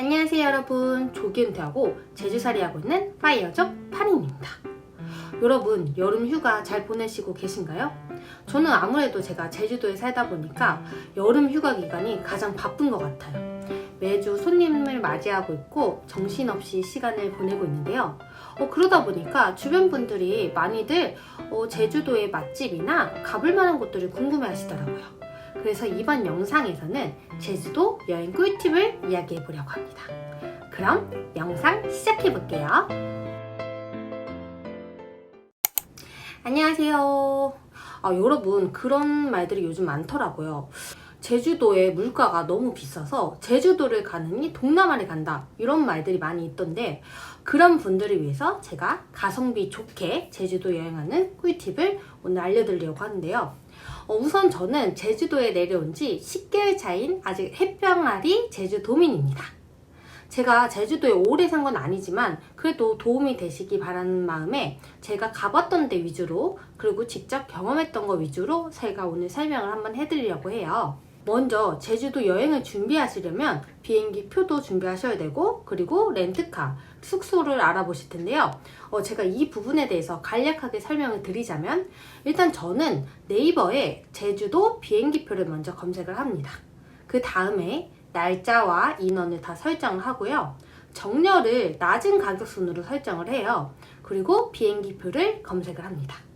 안녕하세요 여러분. 조기은퇴하고 제주살이 하고 있는 파이어족 파린입니다. 여러분 여름 휴가 잘 보내시고 계신가요? 저는 아무래도 제가 제주도에 살다 보니까 여름 휴가 기간이 가장 바쁜 것 같아요. 매주 손님을 맞이하고 있고 정신없이 시간을 보내고 있는데요. 어, 그러다 보니까 주변 분들이 많이들 어, 제주도의 맛집이나 가볼 만한 곳들을 궁금해 하시더라고요 그래서 이번 영상에서는 제주도 여행 꿀팁을 이야기해 보려고 합니다. 그럼 영상 시작해 볼게요. 안녕하세요. 아, 여러분, 그런 말들이 요즘 많더라고요. 제주도의 물가가 너무 비싸서 제주도를 가느니 동남아를 간다. 이런 말들이 많이 있던데, 그런 분들을 위해서 제가 가성비 좋게 제주도 여행하는 꿀팁을 오늘 알려드리려고 하는데요. 어, 우선 저는 제주도에 내려온 지 10개월 차인 아직 햇병아리 제주도민입니다. 제가 제주도에 오래 산 건 아니지만 그래도 도움이 되시기 바라는 마음에 제가 가봤던 데 위주로 그리고 직접 경험했던 거 위주로 제가 오늘 설명을 한번 해드리려고 해요. 먼저 제주도 여행을 준비하시려면 비행기 표도 준비하셔야 되고 그리고 렌트카, 숙소를 알아보실 텐데요. 어, 제가 이 부분에 대해서 간략하게 설명을 드리자면 일단 저는 네이버에 제주도 비행기표를 먼저 검색을 합니다. 그 다음에 날짜와 인원을 다 설정을 하고요. 정렬을 낮은 가격 순으로 설정을 해요. 그리고 비행기표를 검색을 합니다.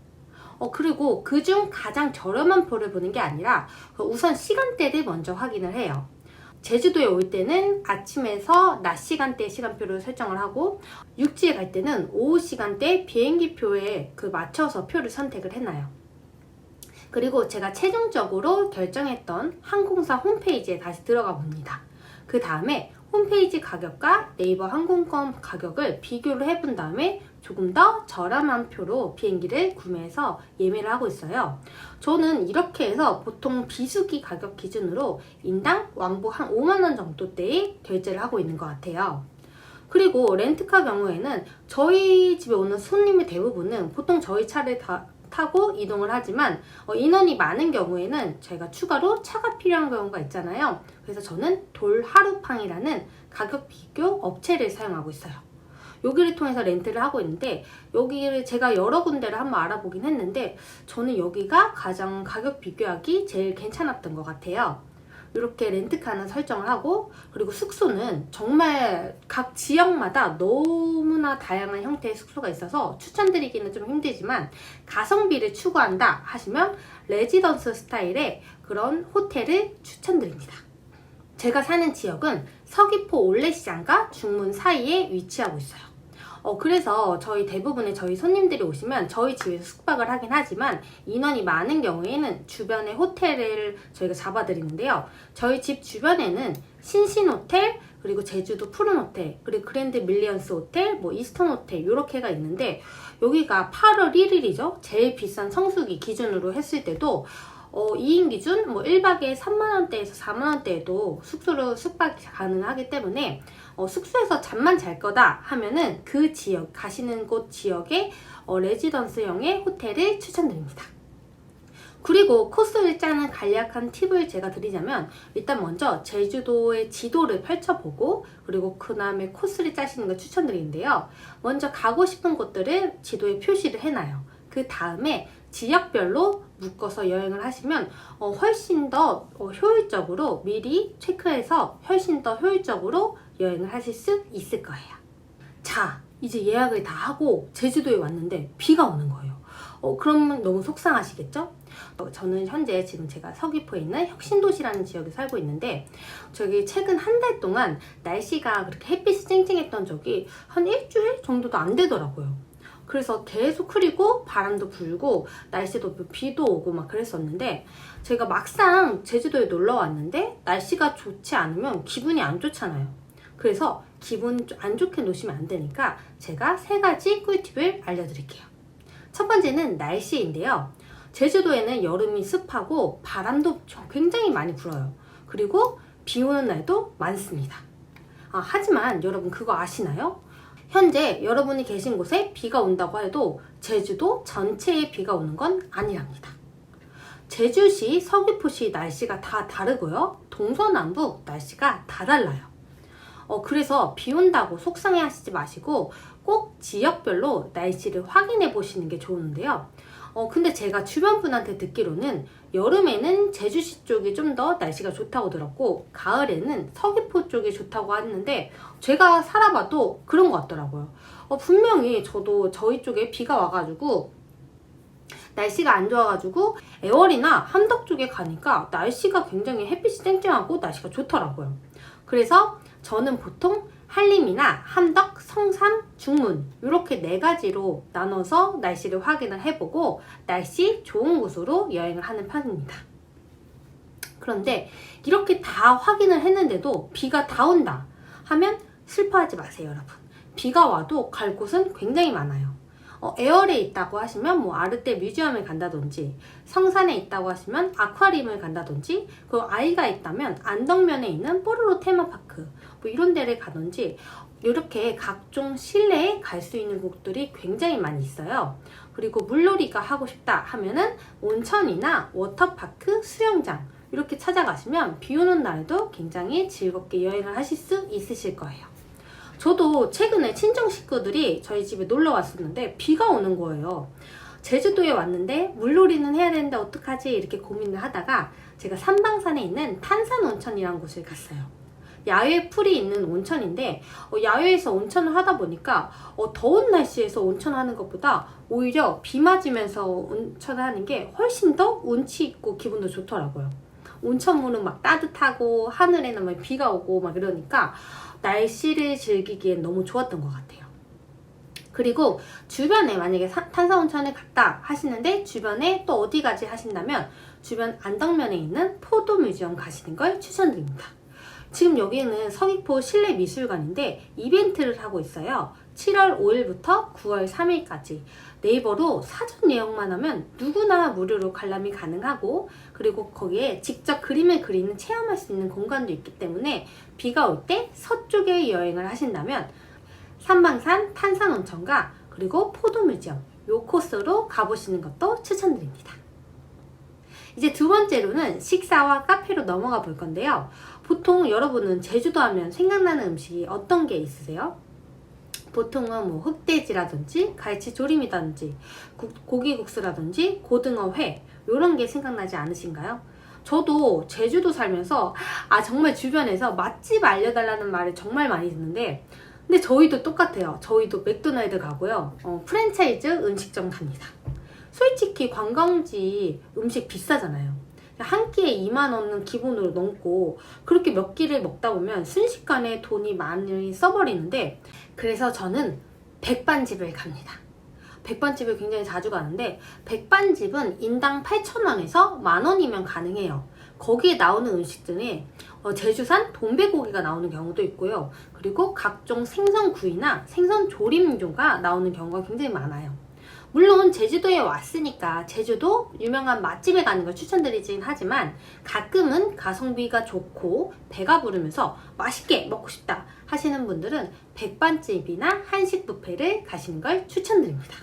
어, 그리고 그중 가장 저렴한 표를 보는 게 아니라 우선 시간대를 먼저 확인을 해요. 제주도에 올 때는 아침에서 낮 시간대 시간표를 설정을 하고 육지에 갈 때는 오후 시간대 비행기 표에 그 맞춰서 표를 선택을 해놔요. 그리고 제가 최종적으로 결정했던 항공사 홈페이지에 다시 들어가 봅니다. 그 다음에 홈페이지 가격과 네이버 항공권 가격을 비교를 해본 다음에 조금 더 저렴한 표로 비행기를 구매해서 예매를 하고 있어요. 저는 이렇게 해서 보통 비수기 가격 기준으로 인당 왕복 한 5만원 정도대의 결제를 하고 있는 것 같아요. 그리고 렌트카 경우에는 저희 집에 오는 손님의 대부분은 보통 저희 차를 다 타고 이동을 하지만 어, 인원이 많은 경우에는 저희가 추가로 차가 필요한 경우가 있잖아요. 그래서 저는 돌하루팡이라는 가격 비교 업체를 사용하고 있어요. 여기를 통해서 렌트를 하고 있는데 여기를 제가 여러 군데를 한번 알아보긴 했는데 저는 여기가 가장 가격 비교하기 제일 괜찮았던 것 같아요. 이렇게 렌트카는 설정을 하고 그리고 숙소는 정말 각 지역마다 너무나 다양한 형태의 숙소가 있어서 추천드리기는 좀 힘들지만 가성비를 추구한다 하시면 레지던스 스타일의 그런 호텔을 추천드립니다. 제가 사는 지역은 서귀포 올레시장과 중문 사이에 위치하고 있어요. 어, 그래서 저희 대부분의 저희 손님들이 오시면 저희 집에서 숙박을 하긴 하지만 인원이 많은 경우에는 주변에 호텔을 저희가 잡아드리는데요. 저희 집 주변에는 신신 호텔, 그리고 제주도 푸른 호텔, 그리고 그랜드 밀리언스 호텔, 뭐 이스턴 호텔 이렇게가 있는데 여기가 8월 1일이죠. 제일 비싼 성수기 기준으로 했을 때도 어, 2인 기준 뭐 1박에 3만원대에서 4만원대에도 숙소로 숙박이 가능하기 때문에 어, 숙소에서 잠만 잘 거다 하면은 그 지역, 가시는 곳 지역의 어, 레지던스형의 호텔을 추천드립니다. 그리고 코스를 짜는 간략한 팁을 제가 드리자면 일단 먼저 제주도의 지도를 펼쳐보고 그리고 그 다음에 코스를 짜시는 걸 추천드리는데요. 먼저 가고 싶은 곳들을 지도에 표시를 해놔요. 그 다음에 지역별로 묶어서 여행을 하시면 어, 훨씬 더 어, 효율적으로 미리 체크해서 훨씬 더 효율적으로 여행을 하실 수 있을 거예요. 자, 이제 예약을 다 하고 제주도에 왔는데 비가 오는 거예요. 어, 그러면 너무 속상하시겠죠? 어, 저는 현재 지금 제가 서귀포에 있는 혁신도시라는 지역에 살고 있는데 저기 최근 한 달 동안 날씨가 그렇게 햇빛이 쨍쨍했던 적이 한 일주일 정도도 안 되더라고요. 그래서 계속 흐리고 바람도 불고 날씨도 비도 오고 막 그랬었는데 제가 막상 제주도에 놀러 왔는데 날씨가 좋지 않으면 기분이 안 좋잖아요. 그래서 기분 안 좋게 노시면 안 되니까 제가 세 가지 꿀팁을 알려드릴게요. 첫 번째는 날씨인데요. 제주도에는 여름이 습하고 바람도 굉장히 많이 불어요. 그리고 비 오는 날도 많습니다. 아, 하지만 여러분 그거 아시나요? 현재 여러분이 계신 곳에 비가 온다고 해도 제주도 전체에 비가 오는 건 아니랍니다. 제주시, 서귀포시 날씨가 다 다르고요. 동서남북 날씨가 다 달라요. 어, 그래서 비 온다고 속상해 하시지 마시고 꼭 지역별로 날씨를 확인해 보시는 게 좋은데요. 어, 근데 제가 주변 분한테 듣기로는 여름에는 제주시 쪽이 좀 더 날씨가 좋다고 들었고, 가을에는 서귀포 쪽이 좋다고 했는데, 제가 살아봐도 그런 것 같더라고요. 어, 분명히 저도 저희 쪽에 비가 와가지고, 날씨가 안 좋아가지고, 애월이나 함덕 쪽에 가니까 날씨가 굉장히 햇빛이 쨍쨍하고 날씨가 좋더라고요. 그래서 저는 보통 한림이나 함덕, 성산, 중문 이렇게 네 가지로 나눠서 날씨를 확인을 해보고 날씨 좋은 곳으로 여행을 하는 편입니다. 그런데 이렇게 다 확인을 했는데도 비가 다 온다 하면 슬퍼하지 마세요, 여러분. 비가 와도 갈 곳은 굉장히 많아요. 어, 에어에 있다고 하시면 뭐 아르떼 뮤지엄에 간다든지 성산에 있다고 하시면 아쿠아리움을 간다든지 그리고 아이가 있다면 안덕면에 있는 뽀로로 테마파크 뭐 이런 데를 가든지 이렇게 각종 실내에 갈 수 있는 곳들이 굉장히 많이 있어요. 그리고 물놀이가 하고 싶다 하면은 온천이나 워터파크, 수영장 이렇게 찾아가시면 비 오는 날에도 굉장히 즐겁게 여행을 하실 수 있으실 거예요. 저도 최근에 친정 식구들이 저희 집에 놀러 왔었는데 비가 오는 거예요. 제주도에 왔는데 물놀이는 해야 되는데 어떡하지 이렇게 고민을 하다가 제가 삼방산에 있는 탄산 온천이라는 곳을 갔어요. 야외 풀이 있는 온천인데 어, 야외에서 온천을 하다 보니까 어, 더운 날씨에서 온천하는 것보다 오히려 비 맞으면서 온천을 하는 게 훨씬 더 운치 있고 기분도 좋더라고요. 온천물은 막 따뜻하고 하늘에는 막 비가 오고 막 이러니까 날씨를 즐기기엔 너무 좋았던 것 같아요. 그리고 주변에 만약에 사- 탄산온천을 갔다 하시는데 주변에 또 어디 가지 하신다면 주변 안덕면에 있는 포도 뮤지엄 가시는 걸 추천드립니다. 지금 여기는 서귀포 실내 미술관인데 이벤트를 하고 있어요. 7월 5일부터 9월 3일까지 네이버로 사전 예약만 하면 누구나 무료로 관람이 가능하고 그리고 거기에 직접 그림을 그리는 체험할 수 있는 공간도 있기 때문에 비가 올 때 서쪽에 여행을 하신다면 삼방산 탄산온천과 그리고 포도뮤지엄 요 코스로 가보시는 것도 추천드립니다. 이제 두 번째로는 식사와 카페로 넘어가 볼 건데요. 보통 여러분은 제주도 하면 생각나는 음식이 어떤 게 있으세요? 보통은 뭐 흑돼지라든지 갈치 조림이라든지 국- 고기국수라든지 고등어 회 이런 게 생각나지 않으신가요? 저도 제주도 살면서 아 정말 주변에서 맛집 알려달라는 말을 정말 많이 듣는데 근데 저희도 똑같아요. 저희도 맥도날드 가고요. 어, 프랜차이즈 음식점 갑니다. 솔직히 관광지 음식 비싸잖아요. 한 끼에 2만 원은 기본으로 넘고 그렇게 몇 끼를 먹다 보면 순식간에 돈이 많이 써버리는데 그래서 저는 백반집을 갑니다. 백반집을 굉장히 자주 가는데 백반집은 인당 8,000원에서 만 원이면 가능해요. 거기에 나오는 음식들이 어, 제주산 돈배고기가 나오는 경우도 있고요. 그리고 각종 생선구이나 생선 조림류가 나오는 경우가 굉장히 많아요. 물론 제주도에 왔으니까 제주도 유명한 맛집에 가는 걸 추천드리긴 하지만 가끔은 가성비가 좋고 배가 부르면서 맛있게 먹고 싶다 하시는 분들은 백반집이나 한식 뷔페를 가시는 걸 추천드립니다.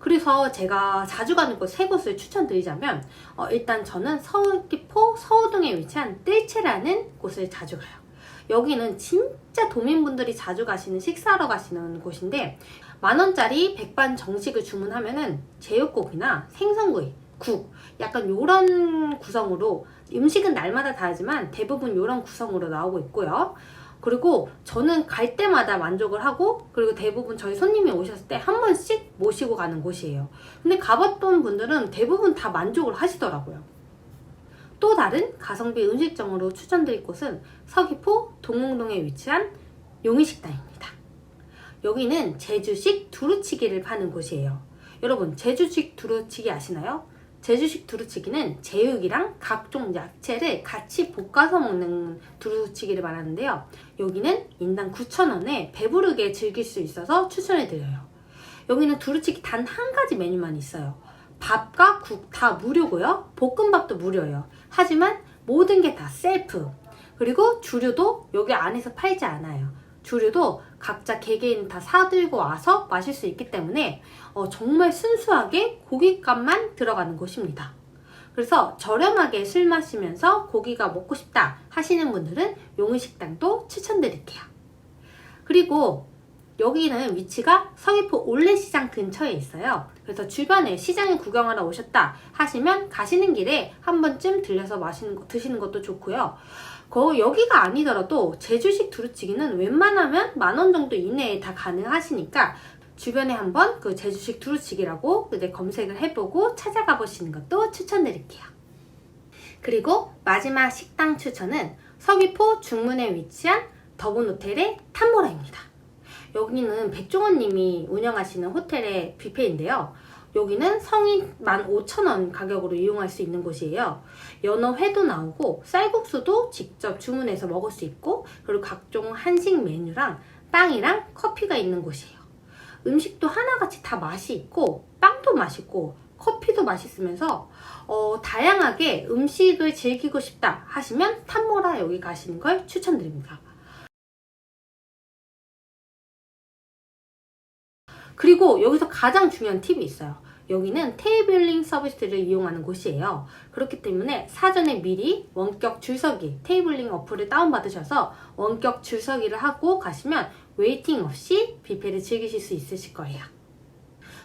그래서 제가 자주 가는 곳 세 곳을 추천드리자면 어, 일단 저는 서귀포 서호동에 위치한 뜰채라는 곳을 자주 가요. 여기는 진짜 도민분들이 자주 가시는 식사하러 가시는 곳인데 만 원짜리 백반 정식을 주문하면은 제육고기나 생선구이, 국 약간 요런 구성으로 음식은 날마다 다르지만 대부분 요런 구성으로 나오고 있고요. 그리고 저는 갈 때마다 만족을 하고 그리고 대부분 저희 손님이 오셨을 때 한 번씩 모시고 가는 곳이에요. 근데 가봤던 분들은 대부분 다 만족을 하시더라고요. 또 다른 가성비 음식점으로 추천드릴 곳은 서귀포 동흥동에 위치한 용인식당입니다. 여기는 제주식 두루치기를 파는 곳이에요. 여러분, 제주식 두루치기 아시나요? 제주식 두루치기는 제육이랑 각종 야채를 같이 볶아서 먹는 두루치기를 말하는데요. 여기는 인당 9,000원에 배부르게 즐길 수 있어서 추천해드려요. 여기는 두루치기 단 한 가지 메뉴만 있어요. 밥과 국 다 무료고요. 볶음밥도 무료예요. 하지만 모든 게 다 셀프. 그리고 주류도 여기 안에서 팔지 않아요. 주류도 각자 개개인 다 사들고 와서 마실 수 있기 때문에 어, 정말 순수하게 고깃값만 들어가는 곳입니다. 그래서 저렴하게 술 마시면서 고기가 먹고 싶다 하시는 분들은 용의식당도 추천드릴게요. 그리고 여기는 위치가 서귀포 올레시장 근처에 있어요. 그래서 주변에 시장을 구경하러 오셨다 하시면 가시는 길에 한 번쯤 들려서 마시는 거, 드시는 것도 좋고요. 거 여기가 아니더라도 제주식 두루치기는 웬만하면 만 원 정도 이내에 다 가능하시니까 주변에 한번 그 제주식 두루치기라고 이제 검색을 해보고 찾아가 보시는 것도 추천드릴게요. 그리고 마지막 식당 추천은 서귀포 중문에 위치한 더본 호텔의 탐보라입니다. 여기는 백종원님이 운영하시는 호텔의 뷔페인데요. 여기는 성인 15,000원 가격으로 이용할 수 있는 곳이에요. 연어 회도 나오고 쌀국수도 직접 주문해서 먹을 수 있고 그리고 각종 한식 메뉴랑 빵이랑 커피가 있는 곳이에요. 음식도 하나같이 다 맛이 있고 빵도 맛있고 커피도 맛있으면서 어, 다양하게 음식을 즐기고 싶다 하시면 탐모라 여기 가시는 걸 추천드립니다. 그리고 여기서 가장 중요한 팁이 있어요. 여기는 테이블링 서비스를 이용하는 곳이에요. 그렇기 때문에 사전에 미리 원격 줄서기, 테이블링 어플을 다운받으셔서 원격 줄서기를 하고 가시면 웨이팅 없이 뷔페를 즐기실 수 있으실 거예요.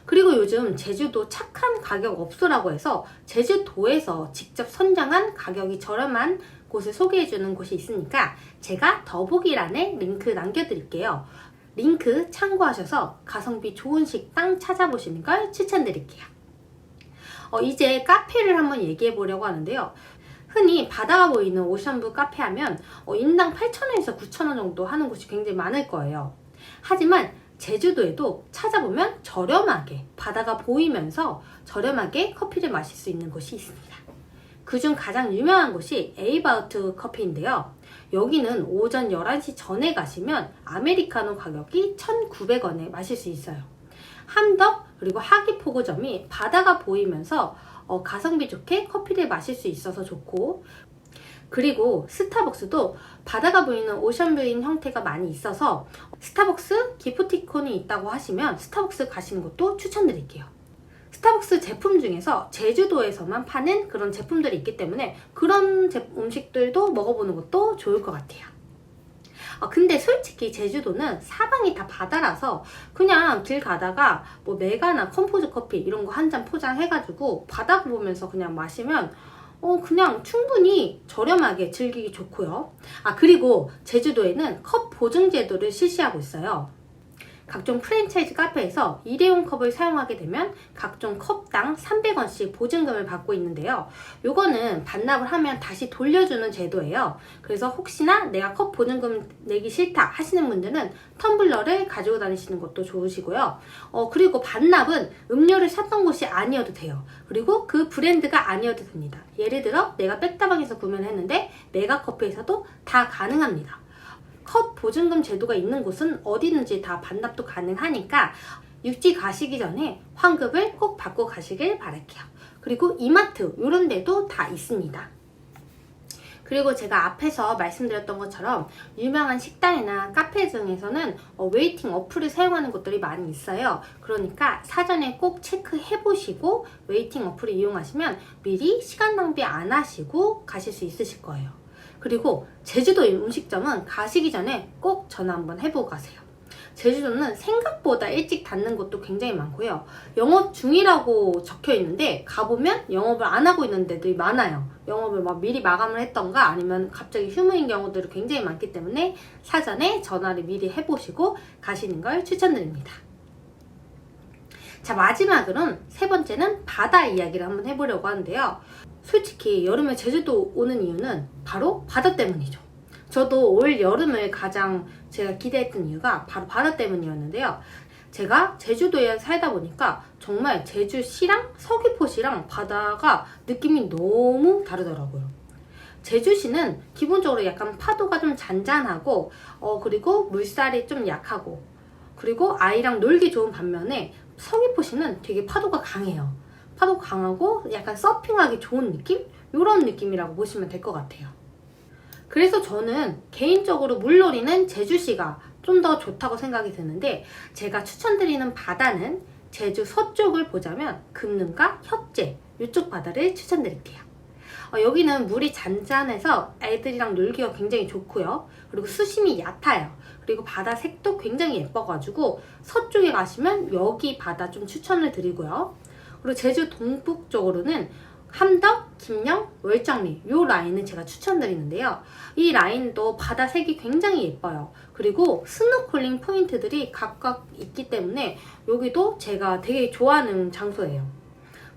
그리고 요즘 제주도 착한 가격 업소라고 해서 제주도에서 직접 선정한 가격이 저렴한 곳을 소개해주는 곳이 있으니까 제가 더보기란에 링크 남겨드릴게요. 링크 참고하셔서 가성비 좋은 식당 찾아보시는 걸 추천드릴게요. 어, 이제 카페를 한번 얘기해 보려고 하는데요. 흔히 바다가 보이는 오션뷰 카페 하면 어, 인당 8,000원에서 9,000원 정도 하는 곳이 굉장히 많을 거예요. 하지만 제주도에도 찾아보면 저렴하게 바다가 보이면서 저렴하게 커피를 마실 수 있는 곳이 있습니다. 그중 가장 유명한 곳이 에이바우트 커피인데요. 여기는 오전 11시 전에 가시면 아메리카노 가격이 1,900원에 마실 수 있어요. 함덕 그리고 하기포구점이 바다가 보이면서 어, 가성비 좋게 커피를 마실 수 있어서 좋고 그리고 스타벅스도 바다가 보이는 오션뷰인 형태가 많이 있어서 스타벅스 기프티콘이 있다고 하시면 스타벅스 가시는 것도 추천드릴게요. 스타벅스 제품 중에서 제주도에서만 파는 그런 제품들이 있기 때문에 그런 제- 음식들도 먹어보는 것도 좋을 것 같아요. 아, 근데 솔직히 제주도는 사방이 다 바다라서 그냥 길 가다가 뭐 메가나 컴포즈 커피 이런 거 한 잔 포장해가지고 바다 보면서 그냥 마시면 어, 그냥 충분히 저렴하게 즐기기 좋고요. 아, 그리고 제주도에는 컵 보증 제도를 실시하고 있어요. 각종 프랜차이즈 카페에서 일회용 컵을 사용하게 되면 각종 컵당 300원씩 보증금을 받고 있는데요. 요거는 반납을 하면 다시 돌려주는 제도예요. 그래서 혹시나 내가 컵 보증금 내기 싫다 하시는 분들은 텀블러를 가지고 다니시는 것도 좋으시고요. 어, 그리고 반납은 음료를 샀던 곳이 아니어도 돼요. 그리고 그 브랜드가 아니어도 됩니다. 예를 들어 내가 백다방에서 구매를 했는데 메가커피에서도 다 가능합니다. 컵 보증금 제도가 있는 곳은 어디든지 다 반납도 가능하니까 육지 가시기 전에 환급을 꼭 받고 가시길 바랄게요. 그리고 이마트 이런 데도 다 있습니다. 그리고 제가 앞에서 말씀드렸던 것처럼 유명한 식당이나 카페 중에서는 어, 웨이팅 어플을 사용하는 곳들이 많이 있어요. 그러니까 사전에 꼭 체크해 보시고 웨이팅 어플을 이용하시면 미리 시간 낭비 안 하시고 가실 수 있으실 거예요. 그리고 제주도 음식점은 가시기 전에 꼭 전화 한번 해보고 가세요. 제주도는 생각보다 일찍 닫는 곳도 굉장히 많고요. 영업 중이라고 적혀 있는데 가보면 영업을 안 하고 있는 데들이 많아요. 영업을 막 미리 마감을 했던가 아니면 갑자기 휴무인 경우들이 굉장히 많기 때문에 사전에 전화를 미리 해보시고 가시는 걸 추천드립니다. 자, 마지막으로는 세 번째는 바다 이야기를 한번 해보려고 하는데요. 솔직히 여름에 제주도 오는 이유는 바로 바다 때문이죠. 저도 올 여름을 가장 제가 기대했던 이유가 바로 바다 때문이었는데요. 제가 제주도에 살다 보니까 정말 제주시랑 서귀포시랑 바다가 느낌이 너무 다르더라고요. 제주시는 기본적으로 약간 파도가 좀 잔잔하고, 어, 그리고 물살이 좀 약하고, 그리고 아이랑 놀기 좋은 반면에 서귀포시는 되게 파도가 강해요. 파도 강하고 약간 서핑하기 좋은 느낌? 이런 느낌이라고 보시면 될 것 같아요. 그래서 저는 개인적으로 물놀이는 제주시가 좀 더 좋다고 생각이 드는데 제가 추천드리는 바다는 제주 서쪽을 보자면 금능과 협재 이쪽 바다를 추천드릴게요. 어, 여기는 물이 잔잔해서 애들이랑 놀기가 굉장히 좋고요. 그리고 수심이 얕아요. 그리고 바다 색도 굉장히 예뻐가지고 서쪽에 가시면 여기 바다 좀 추천을 드리고요. 그리고 제주 동북 쪽으로는 함덕, 김영, 월정리 이 라인을 제가 추천드리는데요. 이 라인도 바다 색이 굉장히 예뻐요. 그리고 스노클링 포인트들이 각각 있기 때문에 여기도 제가 되게 좋아하는 장소예요.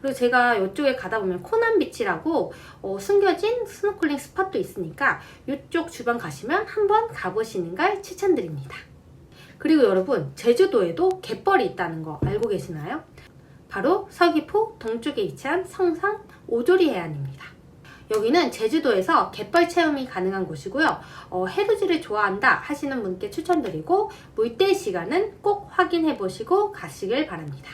그리고 제가 이쪽에 가다 보면 코난 비치라고 어, 숨겨진 스노클링 스팟도 있으니까 이쪽 주변 가시면 한번 가보시는 걸 추천드립니다. 그리고 여러분 제주도에도 갯벌이 있다는 거 알고 계시나요? 바로 서귀포 동쪽에 위치한 성상 오조리 해안입니다. 여기는 제주도에서 갯벌 체험이 가능한 곳이고요. 어, 해루지를 좋아한다 하시는 분께 추천드리고 물때 시간은 꼭 확인해 보시고 가시길 바랍니다.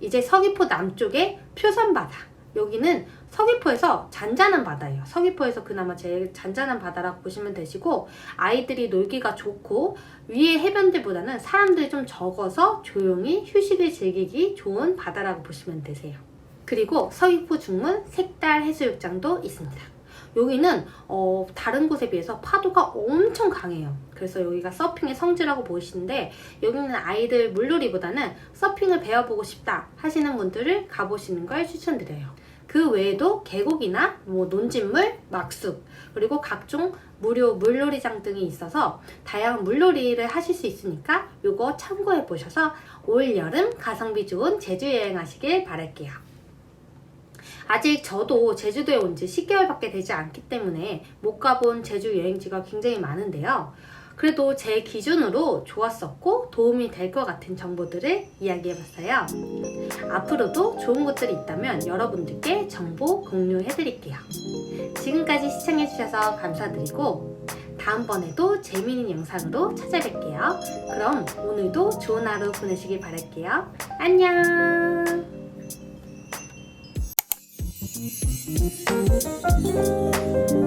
이제 서귀포 남쪽의 표선바다. 여기는 서귀포에서 잔잔한 바다예요. 서귀포에서 그나마 제일 잔잔한 바다라고 보시면 되시고 아이들이 놀기가 좋고 위에 해변들보다는 사람들이 좀 적어서 조용히 휴식을 즐기기 좋은 바다라고 보시면 되세요. 그리고 서귀포 중문 색달 해수욕장도 있습니다. 여기는 어, 다른 곳에 비해서 파도가 엄청 강해요. 그래서 여기가 서핑의 성지라고 보시는데 여기는 아이들 물놀이보다는 서핑을 배워보고 싶다 하시는 분들을 가보시는 걸 추천드려요. 그 외에도 계곡이나 뭐 논진물, 막숲 그리고 각종 무료 물놀이장 등이 있어서 다양한 물놀이를 하실 수 있으니까 이거 참고해 보셔서 올 여름 가성비 좋은 제주 여행하시길 바랄게요. 아직 저도 제주도에 온 지 10개월밖에 되지 않기 때문에 못 가본 제주 여행지가 굉장히 많은데요. 그래도 제 기준으로 좋았었고 도움이 될 것 같은 정보들을 이야기해봤어요. 앞으로도 좋은 곳들이 있다면 여러분들께 정보 공유해드릴게요. 지금까지 시청해주셔서 감사드리고 다음번에도 재미있는 영상으로 찾아뵐게요. 그럼 오늘도 좋은 하루 보내시길 바랄게요. 안녕! Thank you.